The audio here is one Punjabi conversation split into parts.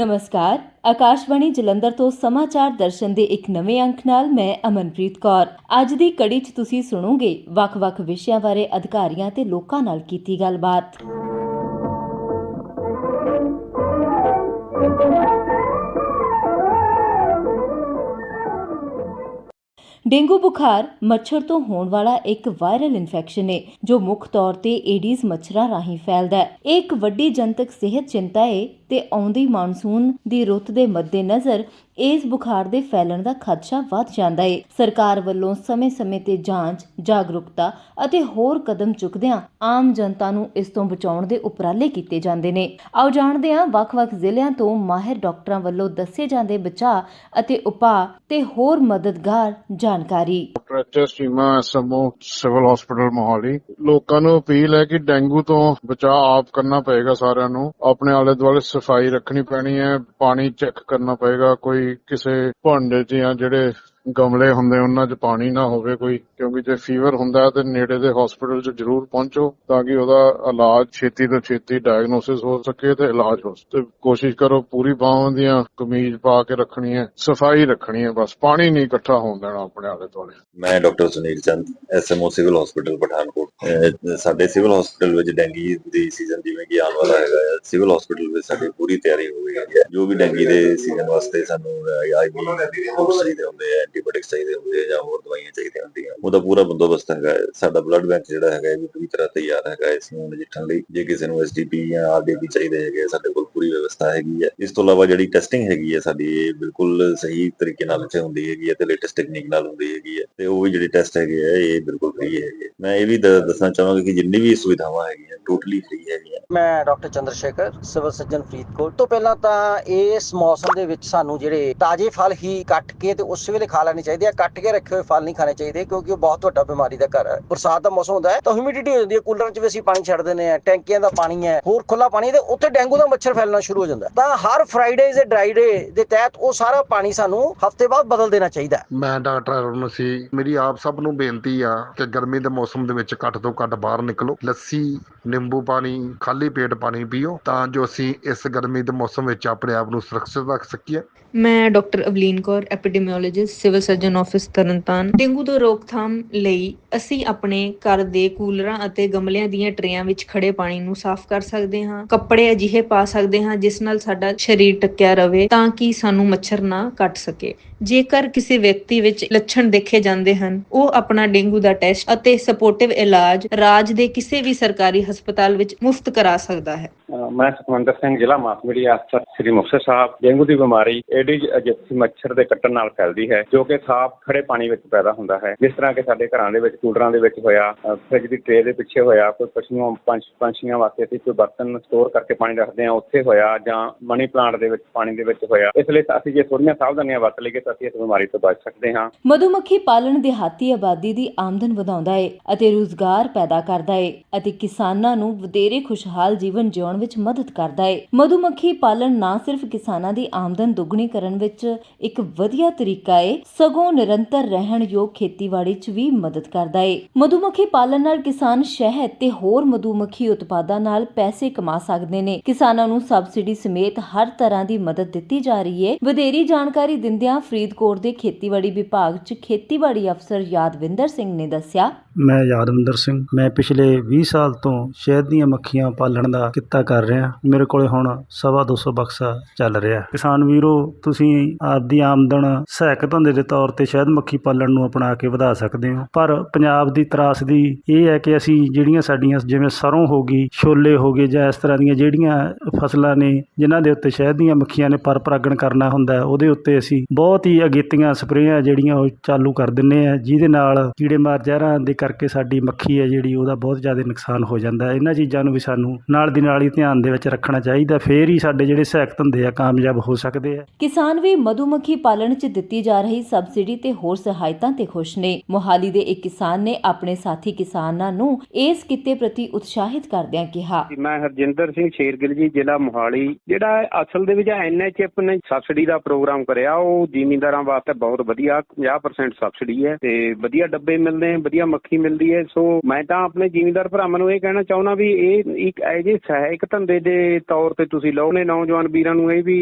ਨਮਸਕਾਰ। ਆਕਾਸ਼ਵਾਣੀ ਜਲੰਧਰ ਤੋਂ ਸਮਾਚਾਰ ਦਰਸ਼ਨ ਦੇ ਇੱਕ ਨਵੇਂ ਅੰਕ ਨਾਲ ਮੈਂ ਅਮਨਪ੍ਰੀਤ ਕੌਰ। ਅੱਜ ਦੀ ਕੜੀ 'ਚ ਤੁਸੀਂ ਸੁਣੋਗੇ ਵੱਖ-ਵੱਖ ਵਿਸ਼ਿਆਂ ਬਾਰੇ ਅਧਿਕਾਰੀਆਂ ਤੇ ਲੋਕਾਂ ਨਾਲ ਕੀਤੀ ਗੱਲਬਾਤ। ਡੇਂਗੂ ਬੁਖਾਰ ਮੱਛਰ ਤੋਂ ਹੋਣ ਵਾਲਾ ਇੱਕ ਵਾਇਰਲ ਇਨਫੈਕਸ਼ਨ ਹੈ ਜੋ ਮੁੱਖ ਤੌਰ ਤੇ ਏਡੀਜ਼ ਮੱਛਰਾਂ ਰਾਹੀਂ ਫੈਲਦਾ ਹੈ। ਇਹ ਇੱਕ ਵੱਡੀ ਜਨਤਕ ਸਿਹਤ ਚਿੰਤਾ ਹੈ ਤੇ ਆਉਂਦੀ ਮਾਨਸੂਨ ਦੀ ਰੁੱਤ ਦੇ ਮੱਦੇਨਜ਼ਰ ਇਸ ਬੁਖਾਰ ਦੇ ਫੈਲਣ ਦਾ ਖਦਸ਼ਾ ਵੱਧ ਜਾਂਦਾ ਹੈ ਸਰਕਾਰ ਵੱਲੋਂ ਸਮੇਂ-ਸਮੇਂ ਤੇ ਜਾਂਚ, ਜਾਗਰੂਕਤਾ ਅਤੇ ਹੋਰ ਕਦਮ ਚੁੱਕਦਿਆਂ ਆਮ ਜਨਤਾ ਨੂੰ ਇਸ ਤੋਂ ਬਚਾਉਣ ਦੇ ਉਪਰਾਲੇ ਕੀਤੇ ਜਾਂਦੇ ਨੇ। ਆਓ ਜਾਣਦੇ ਹਾਂ ਵੱਖ-ਵੱਖ ਜ਼ਿਲ੍ਹਿਆਂ ਤੋਂ ਮਾਹਿਰ ਡਾਕਟਰਾਂ ਵੱਲੋਂ ਦੱਸੇ ਜਾਂਦੇ ਬਚਾਅ ਅਤੇ ਉਪਾਅ ਤੇ ਹੋਰ ਮਦਦਗਾਰ ਜਾਣਕਾਰੀ। Doctor Cheema SMO civil hospital Mohali. ਲੋਕਾਂ ਨੂੰ ਅਪੀਲ ਹੈ ਕਿ ਡੇਂਗੂ ਤੋਂ ਬਚਾਅ ਆਪ ਕਰਨਾ ਪਏਗਾ ਸਾਰਿਆਂ ਨੂੰ। ਆਪਣੇ ਆਲੇ ਦੁਆਲੇ ਸਫ਼ਾਈ ਰੱਖਣੀ ਪੈਣੀ ਹੈ ਪਾਣੀ ਚੈੱਕ ਕਰਨਾ ਪਏਗਾ ਕੋਈ ਕਿਸੇ ਭਾਂਡੇ 'ਚ ਜਾਂ ਜਿਹੜੇ ਗਮਲੇ ਹੁੰਦੇ, ਉਹਨਾਂ 'ਚ ਪਾਣੀ ਨਾ ਹੋਵੇ ਕੋਈ, ਕਿਉਂਕਿ ਜੇ ਫੀਵਰ ਹੁੰਦਾ ਤੇ ਨੇੜੇ ਦੇ ਹਸਪੀਟਲ 'ਚ ਜ਼ਰੂਰ ਪਹੁੰਚੋ ਤਾਂ ਕਿ ਉਹਦਾ ਇਲਾਜ ਛੇਤੀ ਤੋਂ ਛੇਤੀ ਡਾਇਗਨੋਸਿਸ ਹੋ ਸਕੇ ਤੇ ਇਲਾਜ ਹੋ ਸਕੇ। ਕੋਸ਼ਿਸ਼ ਕਰੋ ਪੂਰੀ ਬਾਹਾਂ ਦੀਆਂ ਕਮੀਜ਼ ਪਾ ਕੇ ਰੱਖਣੀ ਹੈ, ਸਫ਼ਾਈ ਰੱਖਣੀ ਹੈ, ਬਸ ਪਾਣੀ ਨਹੀਂ ਇਕੱਠਾ ਹੋਣ ਦੇਣਾ ਆਪਣੇ ਆਲੇ ਦੁਆਲੇ। ਮੈਂ doctor Sunil Chand SMO civil hospital Pathankot. ਸਾਡੇ ਸਿਵਲ ਹਸਪੀਟਲ ਵਿੱਚ ਡੈਂਗੀ ਦੀ ਸੀਜ਼ਨ ਜਿਵੇਂ ਕਿ ਆਉਣ ਵਾਲਾ ਹੈਗਾ ਸਿਵਲ ਹਸਪੀਟਲ ਵਿੱਚ ਸਾਡੀ ਪੂਰੀ ਤਿਆਰੀ ਹੋ ਗਈ ਹੈ। ਜੋ ਵੀ ਡੈਂਗੀ ਦੇ ਸੀਜ਼ਨ ਵਾਸਤੇ ਸਾਨੂੰ ਆਈਵੀ ਫੂਡ ਹੁੰਦੇ ਆ ਐਂਟੀਬਾਇਓਟਿਕਸ ਚਾਹੀਦੇ ਹੁੰਦੇ ਆ ਜਾਂ ਹੋਰ ਦਵਾਈਆਂ ਚਾਹੀਦੀਆਂ ਹੁੰਦੀਆਂ। ਉਹਦਾ ਪੂਰਾ ਬੰਦੋਬਸਤ ਹੈਗਾ ਸਾਡਾ ਬਲੱਡ ਬੈਂਕ ਜਿਹੜਾ ਹੈਗਾ ਇਹ ਵੀ ਪੂਰੀ ਤਰ੍ਹਾਂ ਤਿਆਰ ਹੈਗਾ ਇਸ ਨੂੰ ਨਜਿੱਠਣ ਲਈ ਜੇ ਕਿਸੇ ਨੂੰ ਐਸਡੀਪੀ ਜਾਂ ਆਰਡੀਪੀ ਚਾਹੀਦੇ ਹੈਗੇ ਆ, ਸਾਡੇ ਕੋਲ ਪੂਰੀ ਵਿਵਸਥਾ ਹੈਗੀ ਹੈ। ਇਸ ਤੋਂ ਇਲਾਵਾ ਜਿਹੜੀ ਟੈਸਟਿੰਗ ਹੈਗੀ ਹੈ ਸਾਡੀ ਇਹ ਬਿਲਕੁਲ ਸਹੀ ਤਰੀਕੇ ਨਾਲ ਇੱਥੇ ਹੁੰਦੀ ਹੈਗੀ ਹੈ ਤੇ ਲੇਟੈਸਟ ਟੈਕਨੀਕ ਨਾਲ ਹੁੰਦੀ ਹੈਗੀ ਹੈ। ਤੇ ਉਹ ਵੀ ਜਿਹੜੇ ਟੈਸਟ ਹੈਗੇ ਆ ਇਹ ਬਿਲਕੁਲ ਫ੍ਰੀ ਹੈਗੇ ਆ। ਮੈਂ ਇਹ ਵੀ ਦੱਸਣਾ ਚਾਹਾਂਗਾ ਕਿ ਜਿੰਨੀ ਵੀ ਸੁਵਿਧਾਵਾਂ ਹੈਗੀਆਂ ਟੋਟਲੀ ਫ੍ਰੀ ਹੈਗੀਆਂ। ਮੈਂ doctor Chandra Shekhar civil surgeon Faridkot. ਤੋਂ ਪਹਿਲਾਂ ਤਾਂ ਇਸ ਮੌਸਮ ਦੇ ਵਿੱਚ ਸਾਨੂੰ ਜਿਹੜੇ ਤਾਜ਼ੇ ਫਲ ਹੀ ਕੱਟ ਕੇ ਤੇ ਉਸ ਵੇਲੇ ਖਾ ਲੈਣੇ ਚਾਹੀਦੇ ਆ। ਕੱਟ ਕੇ ਰੱਖੇ ਹੋਏ ਫਲ ਨਹੀਂ ਖਾਣੇ ਚਾਹੀਦੇ ਕਿਉਂਕਿ ਉਹ ਬਹੁਤ ਵੱਡਾ ਬਿਮਾਰੀ ਦਾ ਘਰ ਹੈ। ਬਰਸਾਤ ਦਾ ਮੌਸਮ ਹੁੰਦਾ ਹੈ ਤਾਂ ਹਿਊਮਿਡਿਟੀ ਹੋ ਜਾਂਦੀ ਹੈ। ਕੂਲਰ 'ਚ ਵੀ ਅਸੀਂ ਪਾਣੀ ਛੱਡ ਦਿੰਦੇ ਆ ਟੈਂਕੀਆਂ ਦਾ ਪਾਣੀ ਹੈ, ਹੋਰ ਖੁੱਲਾ ਪਾਣੀ ਤੇ ਉੱਥੇ ਡੇਂਗੂ ਦਾ ਮੱਛਰ ਫੈਲਣਾ ਸ਼ੁਰੂ ਹੋ ਜਾਂਦਾ ਤਾਂ ਹਰ ਫਰਾਈਡੇ ਦੇ ਡਰਾਈ ਡੇ ਦੇ ਤਹਿਤ ਉਹ ਸਾਰਾ ਪਾਣੀ ਸਾਨੂੰ ਹਫ਼ਤੇ ਬਾਅਦ ਬਦਲ ਦੇਣਾ ਚਾਹੀਦਾ ਮੈਂ ਡਾਕਟਰ ਅਰੁਣ ਸੀ। ਮੇਰੀ ਆਪ ਸਭ ਨੂੰ ਬੇਨਤੀ ਆ ਕਿ ਗਰਮੀ ਦੇ ਮੌਸਮ ਦੇ ਵਿੱਚ ਘੱਟ ਤੋਂ ਘੱਟ ਬਾਹਰ ਨਿਕਲੋ। ਲੱਸੀ, ਨਿੰਬੂ ਪਾਣੀ, ਖਾਲੀ ਪੇਟ ਪਾਣੀ ਪੀਓ ਤਾਂ ਜੋ ਅਸੀਂ ਇਸ ਗਰਮੀ ਦੇ ਮੌਸਮ ਵਿੱਚ ਆਪਣੇ ਆਪ ਨੂੰ ਸੁਰੱਖਿਅਤ ਰੱਖ ਸਕੀਏ। ਮੈਂ doctor Avleen Kaur, epidemiologist, civil surgeon office Tarn Taran. Dengue ਤੋਂ ਰੋਕਥਾਮ ਲਈ ਅਸੀਂ ਆਪਣੇ ਘਰ ਦੇ ਕੂਲਰਾਂ ਅਤੇ ਗਮਲਿਆਂ ਦੀਆਂ ਟਰੇਆਂ ਵਿੱਚ ਖੜੇ ਪਾਣੀ ਨੂੰ ਸਾਫ਼ ਕਰ ਸਕਦੇ ਹਾਂ। ਕੱਪੜੇ ਅਜਿਹੇ ਪਾ ਸਕਦੇ ਹਾਂ ਜਿਸ ਨਾਲ ਸਾਡਾ ਸਰੀਰ ਟਕਿਆ ਰਹੇ ਤਾਂ ਕਿ ਸਾਨੂੰ ਮੱਛਰ ਨਾ ਕੱਟ ਸਕੇ। ਜੇਕਰ ਕਿਸੇ ਵਿਅਕਤੀ ਵਿੱਚ ਲੱਛਣ ਦੇਖੇ ਜਾਂਦੇ ਹਨ, ਉਹ ਆਪਣਾ ਡੇਂਗੂ ਦਾ ਟੈਸਟ ਅਤੇ ਸਪੋਰਟਿਵ ਇਲਾਜ ਰਾਜ ਦੇ ਕਿਸੇ ਵੀ ਸਰਕਾਰੀ ਹਸਪਤਾਲ ਵਿੱਚ ਮੁਫਤ ਕਰਾ ਸਕਦਾ ਹੈ। ਮੈਂ ਸੁਖਵੰਦਰ ਸਿੰਘ ਜ਼ਿਲ੍ਹਾ ਮਾਸ ਮੀਡੀਆ ਅਫਸਰ ਸ੍ਰੀ ਮੁਕਤਸਰ ਸਾਹਿਬ। ਡੇਂਗੂ ਦੀ ਬਿਮਾਰੀ ਏਡਿਜ ਅਜਿਪਸੀ ਮੱਛਰ ਦੇ ਕੱਟਣ ਨਾਲ ਫੈਲਦੀ ਹੈ ਜੋ ਕਿ ਸਾਫ਼ ਖੜੇ ਪਾਣੀ ਵਿੱਚ ਪੈਦਾ ਹੁੰਦਾ ਹੈ। ਜਿਸ ਤਰ੍ਹਾਂ ਕਿ ਸਾਡੇ ਘਰਾਂ ਦੇ ਵਿੱਚ ਕੂਲਰਾਂ ਦੇ ਵਿੱਚ ਹੋਇਆ ਫ੍ਰਿਜ ਦੀ ਟ੍ਰੇ ਦੇ ਪਿੱਛੇ ਹੋਇਆ ਕੋਈ ਪਸ਼ੂਆਂ ਪੰਛ ਪੰਛੀਆਂ ਵਾਸਤੇ ਅਸੀਂ ਕੋਈ ਬਰਤਨ ਸਟੋਰ ਕਰਕੇ ਪਾਣੀ ਰੱਖਦੇ ਹਾਂ ਉੱਥੇ ਹੋਇਆ ਜਾਂ ਮਨੀ ਪਲਾਂਟ ਦੇ ਵਿੱਚ ਪਾਣੀ ਦੇ ਵਿੱਚ ਹੋਇਆ। ਇਸ ਲਈ ਅਸੀਂ ਜੇ ਥੋੜ੍ਹੀਆਂ ਸਾਵਧਾਨੀਆਂ ਵਰਤ ਲਈਏ ਤਾਂ ਅਸੀਂ ਇਸ ਬਿਮਾਰੀ ਤੋਂ ਬਚ ਸਕਦੇ ਹਾਂ। ਮਧੂਮੱਖੀ ਪਾਲਣ ਦਿਹਾਤੀ ਆਬਾਦੀ ਦੀ ਆਮਦਨ ਵਧਾਉਂਦਾ ਹੈ ਅਤੇ ਰੁਜ਼ਗਾਰ ਪੈਦਾ ਕਰਦਾ ਹੈ ਅਤੇ ਕਿਸਾਨਾਂ ਨੂੰ ਵਧੇਰੇ ਖੁਸ਼ਹਾਲ ਜੀਵਨ ਜਿਉਣ ਵਿੱਚ ਮਦਦ ਕਰਦਾ ਹੈ ਮਧੂਮੱਖੀ ਪਾਲਣ ਨਾ ਸਿਰਫ ਕਿਸਾਨਾਂ ਦੀ ਆਮਦਨ ਦੁੱਗਣੀ ਕਰਨ ਵਿੱਚ ਇੱਕ ਵਧੀਆ ਤਰੀਕਾ ਹੈ ਸਗੋਂ ਨਿਰੰਤਰ ਰਹਿਣ ਯੋਗ ਖੇਤੀਬਾੜੀ 'ਚ ਵੀ ਮਦਦ ਕਰਦਾ ਹੈ ਮਧੂਮੱਖੀ ਪਾਲਣ ਨਾਲ ਕਿਸਾਨ ਸ਼ਹਿਦ ਤੇ ਹੋਰ ਮਧੂਮੱਖੀ ਉਤਪਾਦਾਂ ਨਾਲ ਪੈਸੇ ਕਮਾ ਸਕਦੇ ਨੇ। ਕਿਸਾਨਾਂ ਨੂੰ ਸਬਸਿਡੀ ਸਮੇਤ ਹਰ ਤਰ੍ਹਾਂ ਦੀ ਮਦਦ ਦਿੱਤੀ ਜਾ ਰਹੀ ਹੈ ਵਧੇਰੀ ਜਾਣਕਾਰੀ ਦਿੰਦਿਆਂ ਫਰੀਦਕੋਟ ਦੇ ਖੇਤੀਬਾੜੀ ਵਿਭਾਗ 'ਚ ਖੇਤੀਬਾੜੀ ਅਫਸਰ ਯਾਦਵਿੰਦਰ ਸਿੰਘ ਨੇ ਦੱਸਿਆ ਮੈਂ ਯਾਦਵਿੰਦਰ ਸਿੰਘ। ਮੈਂ ਪਿਛਲੇ 20 ਸਾਲ ਤੋਂ ਸ਼ਹਿਦ ਦੀਆਂ ਮੱਖੀਆਂ ਪਾਲਣ ਦਾ ਕਿੱਤਾ ਕਰ ਰਿਹਾ। ਮੇਰੇ ਕੋਲੇ ਹੁਣ ਸਵਾ 200 ਬਕਸਾ ਚੱਲ ਰਿਹਾ। ਕਿਸਾਨ ਵੀਰੋ, ਤੁਸੀਂ ਆਪਦੀ ਆਮਦਨ ਸਹਾਇਕ ਧੰਦੇ ਦੇ ਤੌਰ ਤੇ ਸ਼ਹਿਦ ਮੱਖੀ ਪਾਲਣ ਨੂੰ ਅਪਣਾ ਕੇ ਵਧਾ ਸਕਦੇ ਹੋ। ਪਰ ਪੰਜਾਬ ਦੀ ਤਰਾਸਦੀ ਇਹ ਹੈ ਕਿ ਅਸੀਂ ਜਿਹੜੀਆਂ ਸਾਡੀਆਂ ਜਿਵੇਂ ਸਰੋਂ ਹੋ ਗਈ, ਛੋਲੇ ਹੋ ਗਏ ਜਾਂ ਇਸ ਤਰ੍ਹਾਂ ਦੀਆਂ ਜਿਹੜੀਆਂ ਫਸਲਾਂ ਨੇ, ਜਿਨ੍ਹਾਂ ਦੇ ਉੱਤੇ ਸ਼ਹਿਦ ਦੀਆਂ ਮੱਖੀਆਂ ਨੇ ਪਰਪਰਾਗਣ ਕਰਨਾ ਹੁੰਦਾ ਉਹਦੇ ਉੱਤੇ ਅਸੀਂ ਬਹੁਤ ਹੀ ਅਗੇਤੀਆਂ ਸਪਰੇਆਂ ਜਿਹੜੀਆਂ ਉਹ ਚਾਲੂ ਕਰ ਦਿੰਨੇ ਆ ਜਿਹਦੇ ਨਾਲ ਕੀੜੇ ਮਾਰ ਜ਼ਹਿਰਾਂ ਦੇ ਕਰਕੇ ਸਾਡੀ ਮੱਖੀ ਹੈ ਜਿਹੜੀ ਉਹਦਾ ਬਹੁਤ ਜ਼ਿਆਦਾ ਨੁਕਸਾਨ ਹੋ ਜਾਂਦਾ ਇਹਨਾਂ ਚੀਜ਼ਾਂ ਨੂੰ ਵੀ ਸਾਨੂੰ ਨਾਲ ਦੀ ਨਾਲ ਹੀ ਧਿਆਨ ਦੇ ਵਿੱਚ ਰੱਖਣਾ ਚਾਹੀਦਾ ਫੇਰ ਹੀ ਸਾਡੇ ਜਿਹੜੇ ਸਹਾਇਕ ਧੰਦੇ ਆ ਕਾਮਯਾਬ ਹੋ ਸਕਦੇ ਆ। ਕਿਸਾਨ ਵੀ ਮਧੂਮੱਖੀ ਪਾਲਣ 'ਚ ਦਿੱਤੀ ਜਾ ਰਹੀ ਸਬਸਿਡੀ ਤੇ ਹੋਰ ਸਹਾਇਤਾ ਤੇ ਖੁਸ਼ ਨੇ। ਮੋਹਾਲੀ ਦੇ ਇੱਕ ਕਿਸਾਨ ਨੇ ਆਪਣੇ ਸਾਥੀ ਕਿਸਾਨਾਂ ਨੂੰ ਇਸ ਕਿੱਤੇ ਪ੍ਰਤੀ ਉਤਸ਼ਾਹਿਤ ਕਰਦਿਆਂ ਕਿਹਾ। ਮੈਂ ਹਰਜਿੰਦਰ ਸਿੰਘ ਸ਼ੇਰਗਿੱਲ ਜੀ ਜ਼ਿਲ੍ਹਾ ਮੋਹਾਲੀ। ਜਿਹੜਾ ਅਸਲ ਦੇ ਵਿੱਚ ਐਨਐਚਐਫ ਨੇ ਸਬਸਿਡੀ ਦਾ ਪ੍ਰੋਗਰਾਮ ਕਰਿਆ ਉਹ ਜ਼ਿਮੀਂਦਾਰਾਂ ਵਾਸਤੇ ਬਹੁਤ ਵਧੀਆ 50% ਸਬਸਿਡੀ ਹੈ ਤੇ ਵਧੀਆ ਡੱਬੇ ਮਿਲਦੇ ਵਧੀਆ ਮੱਖੀ ਮੱਖੀ ਮਿਲਦੀ ਹੈ। ਸੋ ਮੈਂ ਤਾਂ ਆਪਣੇ ਜ਼ਿਮੀਂਦਾਰ ਭਰਾਵਾਂ ਨੂੰ ਇਹ ਕਹਿਣਾ ਚਾਹੁੰਦਾ ਵੀ ਇਹ ਇੱਕ ਐਜੇ ਸਹਾਇਕ ਧੰਦੇ ਦੇ ਤੌਰ ਤੇ ਤੁਸੀਂ ਲਓ। ਨੇ ਨੌਜਵਾਨ ਵੀਰਾਂ ਨੂੰ ਇਹ ਵੀ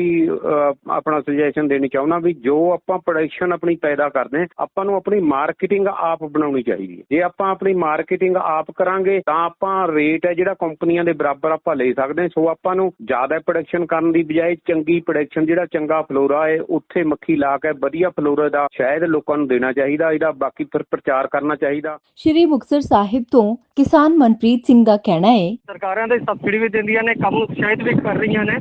ਆਪਣਾ ਸੁਜੈਸ਼ਨ ਦੇਣੀ ਚਾਹੁੰਦਾ ਵੀ ਜੋ ਆਪਾਂ ਪ੍ਰੋਡਕਸ਼ਨ ਆਪਣੀ ਪੈਦਾ ਕਰਦੇ ਆਪਾਂ ਨੂੰ ਆਪਣੀ ਮਾਰਕੀਟਿੰਗ ਆਪ ਬਣਾਉਣੀ ਚਾਹੀਦੀ ਹੈ। ਜੇ ਆਪਾਂ ਆਪਣੀ ਮਾਰਕੀਟਿੰਗ ਆਪ ਕਰਾਂਗੇ, ਤਾਂ ਆਪਾਂ ਰੇਟ ਹੈ ਜਿਹੜਾ ਕੰਪਨੀਆਂ ਦੇ ਬਰਾਬਰ ਆਪਾਂ ਲੈ ਸਕਦੇ ਹਾਂ। ਸੋ ਆਪਾਂ ਨੂੰ ਜ਼ਿਆਦਾ ਪ੍ਰੋਡਕਸ਼ਨ ਕਰਨ ਦੀ ਬਜਾਏ ਚੰਗੀ ਪ੍ਰੋਡਕਸ਼ਨ ਜਿਹੜਾ ਚੰਗਾ ਫਲੋਰਾ ਹੈ, ਉੱਥੇ ਮੱਖੀ ਲਾ ਕੇ ਵਧੀਆ ਫਲੋਰਾ ਦਾ ਸ਼ਾਇਦ ਲੋਕਾਂ ਨੂੰ ਦੇਣਾ ਚਾਹੀਦਾ। ਇਹਦਾ ਬਾਕੀ ਫਿਰ ਪ੍ਰਚਾਰ ਕਰਨਾ ਚਾਹੀਦਾ। ਸ਼੍ਰੀ ਮੁਕਤਸਰ ਸਾਹਿਬ ਤੋਂ ਕਿਸਾਨ ਮਨਪ੍ਰੀਤ ਸਿੰਘ ਦਾ ਕਹਿਣਾ ਹੈ ਸਰਕਾਰਾਂ ਦੇ ਸਬਸਿਡੀ ਵੀ ਦਿੰਦੀਆਂ ਨੇ ਕੰਮ ਉਤਸ਼ਾਹਿਤ ਵੀ ਕਰ ਰਹੀਆਂ ਨੇ।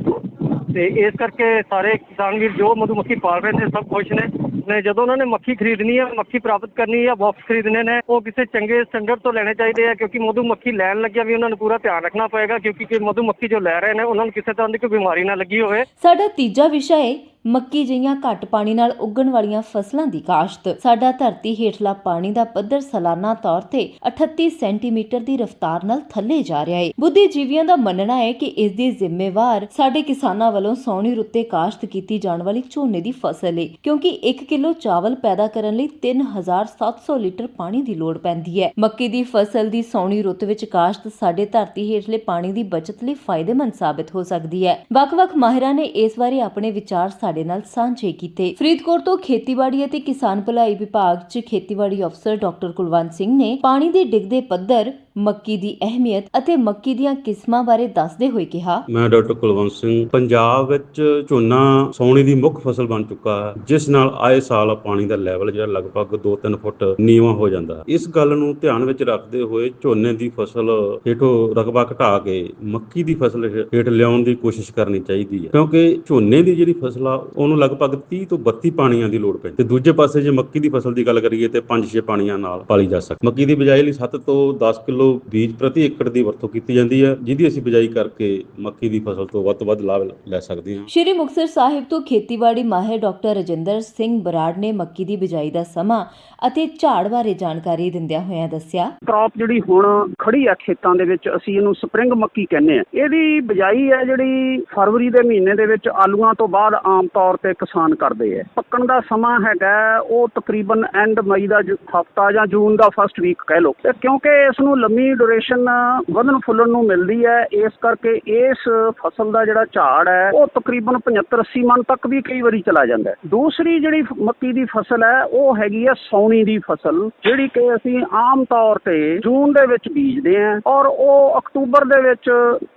ਤੇ ਇਸ ਕਰਕੇ ਸਾਰੇ ਕਿਸਾਨ ਵੀਰ ਜੋ ਮਧੂਮੱਖੀ ਪਾਲ ਰਹੇ ਨੇ ਸਭ ਖੁਸ਼ ਨੇ। ਨੇ ਜਦੋਂ ਉਹਨਾਂ ਨੇ ਮੱਖੀ ਖਰੀਦਣੀ ਹੈ ਮੱਖੀ ਪ੍ਰਾਪਤ ਕਰਨੀ ਹੈ ਬਾਕਸ ਖਰੀਦਣੇ ਨੇ ਉਹ ਕਿਸੇ ਚੰਗੇ ਸਟੈਂਡਰਡ ਤੋਂ ਲੈਣੇ ਚਾਹੀਦੇ ਆ ਕਿਉਂਕਿ ਮਧੂਮੱਖੀ ਲੈਣ ਲੱਗਿਆ ਵੀ ਉਹਨਾਂ ਨੂੰ ਪੂਰਾ ਧਿਆਨ ਰੱਖਣਾ ਪਏਗਾ ਕਿਉਂਕਿ ਕਿ ਮਧੂਮੱਖੀ ਜੋ ਲੈ ਰਹੇ ਨੇ ਉਹਨਾਂ ਨੂੰ ਕਿਸੇ ਤਰ੍ਹਾਂ ਦੀ ਕੋਈ ਬਿਮਾਰੀ ਨਾ ਲੱਗੀ ਹੋਵੇ। ਸਾਡਾ ਤੀਜਾ ਵਿਸ਼ਾ ਹੈ ਮੱਕੀ ਜਿਹੀਆਂ ਘੱਟ ਪਾਣੀ ਨਾਲ ਉੱਗਣ ਵਾਲੀਆਂ ਫਸਲਾਂ ਦੀ ਕਾਸ਼ਤ। ਸਾਡਾ ਧਰਤੀ ਹੇਠਲਾ ਪਾਣੀ ਦਾ ਪੱਧਰ ਸਾਲਾਨਾ ਤੌਰ ਤੇ 38 ਸੈਂਟੀਮੀਟਰ ਦੀ ਰਫ਼ਤਾਰ ਨਾਲ ਥੱਲੇ ਜਾ ਰਿਹਾ ਹੈ ਬੁੱਧੀਜੀਵੀਆਂ ਦਾ ਮੰਨਣਾ ਹੈ ਕਿ ਇਸ ਦੀ ਜ਼ਿੰਮੇਵਾਰ ਸਾਡੇ ਕਿਸਾਨਾਂ ਵੱਲੋਂ ਸੌਣੀ ਰੁੱਤੇ ਕਾਸ਼ਤ ਕੀਤੀ ਜਾਣ ਵਾਲੀ ਝੋਨੇ ਦੀ ਫਸਲ ਹੈ ਕਿਉਂਕਿ 1 ਕਿਲੋ ਚਾਵਲ ਪੈਦਾ ਕਰਨ ਲਈ 3700 ਲੀਟਰ ਪਾਣੀ ਦੀ ਲੋੜ ਪੈਂਦੀ ਹੈ ਮੱਕੀ ਦੀ ਫਸਲ ਦੀ ਸੌਣੀ ਰੁੱਤ ਵਿੱਚ ਕਾਸ਼ਤ ਸਾਡੇ ਧਰਤੀ ਹੇਠਲੇ ਪਾਣੀ ਦੀ ਬਚਤ ਲਈ ਫਾਇਦੇਮੰਦ ਸਾਬਤ ਹੋ ਸਕਦੀ ਹੈ ਵੱਖ-ਵੱਖ ਮਾਹਿਰਾਂ ਨੇ ਇਸ ਬਾਰੇ ਆਪਣੇ ਵਿਚਾਰ ਸਾਡੇ ਨਾਲ ਸਾਂਝੇ ਕੀਤੇ। ਫਰੀਦਕੋਟ ਤੋਂ ਖੇਤੀਬਾੜੀ ਅਤੇ ਕਿਸਾਨ ਭਲਾਈ ਵਿਭਾਗ 'ਚ ਖੇਤੀਬਾੜੀ ਅਫਸਰ ਡਾਕਟਰ ਕੁਲਵੰਤ ਸਿੰਘ ਨੇ ਪਾਣੀ ਦੇ ਡਿੱਗਦੇ ਪੱਧਰ ਮੱਕੀ ਦੀ ਅਹਿਮੀਅਤ ਅਤੇ ਮੱਕੀ ਦੀਆਂ ਕਿਸਮਾਂ ਬਾਰੇ ਦੱਸਦੇ ਹੋਏ ਕਿਹਾ। ਮੈਂ ਡਾਕਟਰ ਕੁਲਵੰਤ ਸਿੰਘ। ਪੰਜਾਬ ਵਿੱਚ ਝੋਨਾ ਸੌਣੀ ਦੀ ਮੁੱਖ ਫਸਲ ਬਣ ਚੁੱਕਾ ਹੈ, ਜਿਸ ਨਾਲ ਆਏ ਸਾਲ ਪਾਣੀ ਦਾ ਲੈਵਲ ਜਿਹੜਾ ਲਗਭਗ 2-3 ਫੁੱਟ ਨੀਵਾਂ ਹੋ ਜਾਂਦਾ ਇਸ ਗੱਲ ਨੂੰ ਧਿਆਨ ਵਿੱਚ ਰੱਖਦੇ ਹੋਏ ਝੋਨੇ ਦੀ ਫਸਲ ਹੇਠੋਂ ਰਕਬਾ ਘਟਾ ਕੇ ਮੱਕੀ ਦੀ ਫਸਲ ਹੇਠ ਲਿਆਉਣ ਦੀ ਕੋਸ਼ਿਸ਼ ਕਰਨੀ ਚਾਹੀਦੀ ਹੈ। ਕਿਉਂਕਿ ਝੋਨੇ ਦੀ ਜਿਹੜੀ ਫਸਲ ਆ, ਉਹਨੂੰ ਲਗਭਗ 30 ਤੋਂ 32 ਪਾਣੀਆਂ ਦੀ ਲੋੜ ਪੈਂਦੀ ਤੇ ਦੂਜੇ ਪਾਸੇ ਜੇ ਮੱਕੀ ਦੀ ਫਸਲ ਦੀ ਗੱਲ ਕਰੀਏ ਤੇ 5-6 ਪਾਣੀਆਂ ਨਾਲ ਪਾਲੀ ਜਾ ਸਕਦੀ ਮੱਕੀ ਦੀ ਬਿਜਾਈ ਲਈ 7 ਤੋਂ 10 ਕਿਲੋ ਬੀਜ ਪ੍ਰਤੀ ਏਕੜ ਦੀ ਵਰਤੋਂ ਕੀਤੀ ਜਾਂਦੀ ਹੈ ਜਿਹਦੀ ਅਸੀਂ ਬਿਜਾਈ ਕਰਕੇ ਮੱਕੀ ਦੀ ਫਸਲ ਤੋਂ ਵੱਧ ਤੋਂ ਵੱਧ ਲਾਭ ਲੈ ਸਕਦੇ ਹਾਂ। ਸ਼੍ਰੀ ਮੁਕਤਸਰ ਸਾਹਿਬ ਤੋਂ ਖੇਤੀਬਾੜੀ ਮਾਹਿਰ ਡਾਕਟਰ ਰਜਿੰਦਰ ਸਿੰਘ ਬਰਾੜ ਨੇ ਮੱਕੀ ਦੀ ਬਿਜਾਈ ਦਾ ਸਮਾਂ ਅਤੇ ਝਾੜ ਬਾਰੇ ਜਾਣਕਾਰੀ ਦਿੰਦਿਆਂ ਹੋਇਆਂ ਦੱਸਿਆ। ਕ੍ਰੌਪ ਜਿਹੜੀ ਹੁਣ ਖੜੀ ਆ ਖੇਤਾਂ ਦੇ ਵਿੱਚ ਅਸੀਂ ਇਹਨੂੰ ਸਪਰਿੰਗ ਮੱਕੀ ਕਹਿੰਦੇ ਆ ਇਹਦੀ ਬਿਜਾਈ ਹੈ ਜਿਹੜੀ ਫਰਵਰੀ ਦੇ ਮਹੀਨੇ ਦੇ ਵਿੱਚ ਆਲੂਆਂ ਤੋਂ ਬਾਅਦ ਆਮ ਤੌਰ ਤੇ ਕਿਸਾਨ ਕਰਦੇ ਆ। ਪੱਕਣ ਦਾ ਸਮਾਂ ਹੈਗਾ ਉਹ ਤਕਰੀਬਨ ਐਂਡ ਮਈ ਦਾ ਹਫਤਾ ਜਾਂ ਜੂਨ ਦਾ ਫਸਟ ਵੀਕ ਕਹਿ ਲਓ। ਤੇ ਕਿਉਂਕਿ ਇਸ ਨੂੰ ਲੰਮੀ ਡਿਊਰੇਸ਼ਨ ਵਧਣ ਫੁੱਲਣ ਨੂੰ ਮਿਲਦੀ ਹੈ? ਇਸ ਕਰਕੇ ਇਸ ਫਸਲ ਦਾ ਜਿਹੜਾ ਝਾੜ ਹੈ, ਉਹ ਤਕਰੀਬਨ 75 80 ਮਣ ਤੱਕ ਵੀ ਕਈ ਵਾਰੀ ਚਲਾ ਜਾਂਦਾ ਹੈ। ਦੂਸਰੀ ਜਿਹੜੀ ਮੱਕੀ ਦੀ ਫਸਲ ਹੈ, ਉਹ ਹੈਗੀ ਹੈ ਸੌਣੀ ਦੀ ਫਸਲ, ਜਿਹੜੀ ਕਿ ਅਸੀਂ ਆਮ ਤੌਰ ਤੇ ਜੂਨ ਦੇ ਵਿੱਚ ਬੀਜਦੇ ਹਾਂ ਔਰ ਉਹ ਅਕਤੂਬਰ ਦੇ ਵਿੱਚ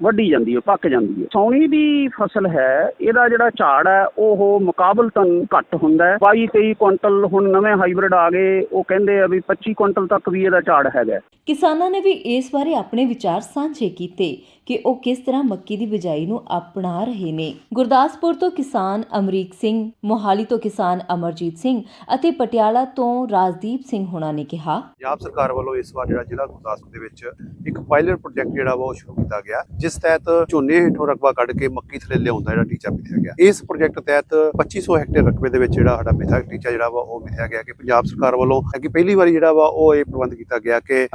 ਵੱਢੀ ਜਾਂਦੀ ਹੈ ਪੱਕ ਜਾਂਦੀ ਹੈ। ਸੌਣੀ ਦੀ ਫਸਲ ਹੈ, ਇਹਦਾ ਜਿਹੜਾ ਝਾੜ ਹੈ, ਉਹ ਮੁਕਾਬਲਤਨ ਘੱਟ ਹੁੰਦਾ ਹੈ। 22 23 ਕੁਇੰਟਲ ਹੁਣ ਨਵੇਂ ਹਾਈਬ੍ਰਿਡ ਆ ਗਏ, ਉਹ ਕਹਿੰਦੇ ਆ ਵੀ 25 ਕੁਇੰਟਲ ਤੱਕ ਵੀ ਇਹਦਾ ਝਾੜ ਹੈਗਾ ਕਿਸਾਨਾਂ ਨੇ ਵੀ ਇਸ ਬਾਰੇ ਆਪਣੇ ਵਿਚਾਰ ਸਾਂਝੇ ਕੀਤੇ ਕਿ ਉਹ ਕਿਸ ਤਰ੍ਹਾਂ ਮੱਕੀ ਦੀ ਬਿਜਾਈ ਨੂੰ ਅਪਣਾ ਰਹੇ ਨੇ। ਗੁਰਦਾਸਪੁਰ ਤੋਂ ਕਿਸਾਨ ਅਮਰੀਕ ਸਿੰਘ, ਮੋਹਾਲੀ ਤੋਂ ਕਿਸਾਨ ਅਮਰਜੀਤ ਸਿੰਘ ਅਤੇ ਪਟਿਆਲਾ ਤੋਂ ਰਾਜਦੀਪ ਸਿੰਘ ਹੋਣਾ ਨੇ ਕਿਹਾ। ਪੰਜਾਬ ਸਰਕਾਰ ਵੱਲੋਂ ਇਸ ਵਾਰ ਜਿਹੜਾ ਜ਼ਿਲ੍ਹਾ ਗੁਰਦਾਸਪੁਰ ਦੇ ਵਿੱਚ ਇੱਕ ਪਾਇਲਟ ਪ੍ਰੋਜੈਕਟ ਜਿਹੜਾ ਉਹ ਸ਼ੁਰੂ ਕੀਤਾ ਗਿਆ, ਜਿਸ ਤਹਿਤ ਝੋਨੇ ਹੇਠੋਂ ਰਕਬਾ ਕੱਢ ਕੇ ਮੱਕੀ ਥਲੇ ਲਿਆਉਂਦਾ ਜਿਹੜਾ ਟੀਚਾ ਮਿਥਿਆ ਗਿਆ। ਇਸ ਪ੍ਰੋਜੈਕਟ ਤਹਿਤ 2500 ਹੈਕਟੇਅਰ ਰਕਬੇ ਦੇ ਵਿੱਚ ਜਿਹੜਾ ਸਾਡਾ ਮਿਥਿਆ ਟੀਚਾ ਜਿਹੜਾ ਵਾ ਉਹ ਮਿਥਿਆ ਗਿਆ ਕਿ ਪੰਜਾਬ ਸਰਕਾਰ ਵੱਲੋਂ ਕਿ ਪਹਿਲੀ ਵਾਰੀ ਜਿਹੜਾ ਵਾ ਉਹ ਇਹ ਪ੍ਰਬੰਧ ਕੀਤਾ ਗਿਆ ਕਿ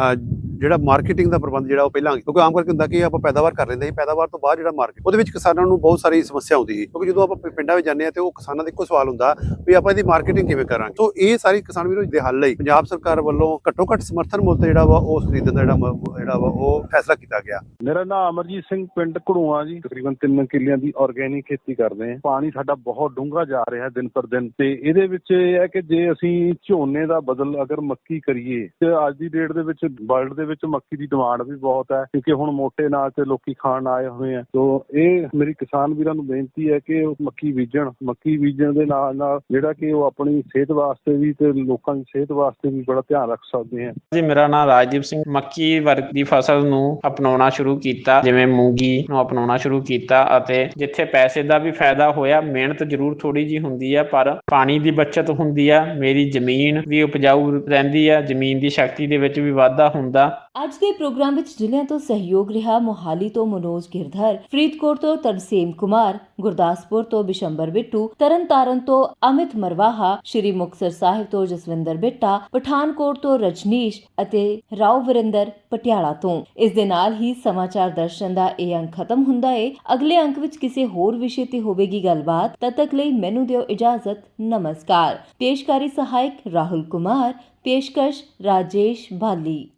ਜਿਹੜਾ ਮਾਰਕੀਟਿੰਗ ਦਾ ਪ੍ਰਬੰਧ ਜਿਹੜਾ ਉਹ ਪਹਿਲਾਂ ਕਿਉਂਕਿ ਆਮ ਕਰਕੇ ਹੁੰਦਾ ਕਿ ਆਪਾਂ ਪੈਦਾਵਾਰ ਕਰ ਲੈਂਦੇ ਸੀ, ਪੈਦਾਵਾਰ ਤੋਂ ਬਾਅਦ ਜਿਹੜਾ ਮਾਰਕੀਟ ਉਹਦੇ ਵਿੱਚ ਕਿਸਾਨਾਂ ਨੂੰ ਬਹੁਤ ਸਾਰੀ ਸਮੱਸਿਆ ਆਉਂਦੀ ਸੀ। ਕਿਉਂਕਿ ਜਦੋਂ ਆਪਾਂ ਪਿੰਡਾਂ ਵਿੱਚ ਜਾਂਦੇ ਆ ਤੇ ਉਹ ਕਿਸਾਨਾਂ ਦਾ ਇੱਕੋ ਸਵਾਲ ਹੁੰਦਾ ਵੀ ਆਪਾਂ ਇਹਦੀ ਮਾਰਕੀਟਿੰਗ ਕਿਵੇਂ ਕਰਾਂਗੇ? ਸੋ ਇਹ ਸਾਰੀ ਕਿਸਾਨ ਵੀਰੋ ਦੇ ਹੱਲ ਲਈ ਪੰਜਾਬ ਸਰਕਾਰ ਵੱਲੋਂ ਘੱਟੋ ਘੱਟ ਸਮਰਥਨ ਮੁੱਲ ਤੇ ਜਿਹੜਾ ਵਾ ਉਹ ਖਰੀਦਣ ਦਾ ਜਿਹੜਾ ਜਿਹੜਾ ਵਾ ਉਹ ਫੈਸਲਾ ਕੀਤਾ ਗਿਆ। ਮੇਰਾ ਨਾਮ ਅਮਰਜੀਤ ਸਿੰਘ, ਪਿੰਡ ਘੜੂਆ ਜੀ। ਤਕਰੀਬਨ 3 ਕਿੱਲਿਆਂ ਦੀ ਆਰਗੇਨਿਕ ਖੇਤੀ ਕਰਦੇ ਹਾਂ। ਪਾਣੀ ਸਾਡਾ ਬਹੁਤ ਡੂੰਘਾ ਜਾ ਰਿਹਾ ਦਿਨ ਪਰ ਦਿਨ। ਤੇ ਇਹਦੇ ਵਿੱਚ ਇਹ ਹੈ ਕਿ ਜੇ ਅਸੀਂ ਝੋਨੇ ਦਾ ਬਦਲ ਅਗਰ ਮੱਕੀ ਕਰੀਏ, ਤੇ ਅੱਜ ਦੀ ਡੇਟ ਦੇ ਵਿੱਚ ਵਰਲਡ ਦੇ ਵਿੱਚ ਮੱਕੀ ਦੀ ਡਿਮਾਂਡ ਵੀ ਬਹੁਤ ਹੈ, ਕਿਉਂਕਿ ਹੁਣ ਮੋٹے ਅਨਾਜ ਤੇ ਲੋਕੀ ਖਾਣ ਆਏ ਹੋਏ ਆ ਤੋਂ ਇਹ ਮੇਰੀ ਕਿਸਾਨ ਵੀਰਾਂ ਨੂੰ ਬੇਨਤੀ ਹੈ ਕਿ ਉਹ ਮੱਕੀ ਬੀਜਣ ਮੱਕੀ ਬੀਜਣ ਦੇ ਨਾਲ ਨਾਲ ਜਿਹੜਾ ਕਿ ਉਹ ਆਪਣੀ ਸਿਹਤ ਵਾਸਤੇ ਵੀ ਤੇ ਲੋਕਾਂ ਦੀ ਸਿਹਤ ਵਾਸਤੇ ਵੀ ਬੜਾ ਧਿਆਨ ਰੱਖ ਸਕਦੇ ਆ ਜੀ, ਮੇਰਾ ਨਾਮ ਰਾਜਦੀਪ ਸਿੰਘ, ਮੱਕੀ ਵਰਗ ਦੀ ਫਸਲ ਨੂੰ ਅਪਣਾਉਣਾ ਸ਼ੁਰੂ ਕੀਤਾ, ਜਿਵੇਂ ਮੂੰਗੀ ਨੂੰ ਅਪਣਾਉਣਾ ਸ਼ੁਰੂ ਕੀਤਾ ਅਤੇ ਜਿੱਥੇ ਪੈਸੇ ਦਾ ਵੀ ਫਾਇਦਾ ਹੋਇਆ, ਮਿਹਨਤ ਜ਼ਰੂਰ ਥੋੜੀ ਜੀ ਹੁੰਦੀ ਹੈ, ਪਰ ਪਾਣੀ ਦੀ ਬਚਤ ਹੁੰਦੀ ਆ ਮੇਰੀ ਜ਼ਮੀਨ ਵੀ ਉਪਜਾਊ ਰਹਿੰਦੀ ਆ ਜ਼ਮੀਨ ਦੀ ਸ਼ਕਤੀ ਦੇ ਵਿੱਚ ਵੀ ਵਾਧਾ ਹੁੰਦਾ। ਅੱਜ ਦੇ ਪ੍ਰੋਗਰਾਮ ਵਿੱਚ ਜ਼ਿਲ੍ਹਿਆਂ ਤੋਂ ਸਹਿਯੋਗ ਰਿਹਾ ਮੋਹਾਲੀ ਤੋਂ ਮਨੋਜ ਗਿਰਧਰ, ਫਰੀਦਕੋਟ ਤੋਂ ਤਰਸੇਮ ਕੁਮਾਰ, ਗੁਰਦਾਸਪੁਰ ਤੋਂ ਬਿਸ਼ੰਬਰ ਬਿੱਟੂ, ਤਰਨਤਾਰਨ ਤੋਂ ਅਮਿਤ ਮਰਵਾਹਾ, ਸ਼੍ਰੀ ਮੁਕਤਸਰ ਸਾਹਿਬ ਤੋਂ ਜਸਵਿੰਦਰ ਬਿੱਟਾ, ਪਠਾਨਕੋਟ ਤੋਂ ਰਜਨੀਸ਼ ਅਤੇ ਰਾਓ ਵਰਿੰਦਰ ਪਟਿਆਲਾ ਤੋਂ। ਇਸ ਦੇ ਨਾਲ ਹੀ ਸਮਾਚਾਰ ਦਰਸ਼ਨ ਦਾ ਇਹ ਅੰਕ ਖਤਮ ਹੁੰਦਾ ਹੈ ਅਗਲੇ ਅੰਕ ਵਿੱਚ ਕਿਸੇ ਹੋਰ ਵਿਸ਼ੇ ਤੇ ਹੋਵੇਗੀ ਗੱਲਬਾਤ, ਤਦ ਤੱਕ ਲਈ ਮੈਨੂੰ ਦਿਓ ਇਜਾਜ਼ਤ। ਨਮਸਕਾਰ। ਪੇਸ਼ਕਾਰੀ ਸਹਾਇਕ ਰਾਹੁਲ ਕੁਮਾਰ, ਪੇਸ਼ਕਸ਼ ਰਾਜੇਸ਼ ਭਾਲੀ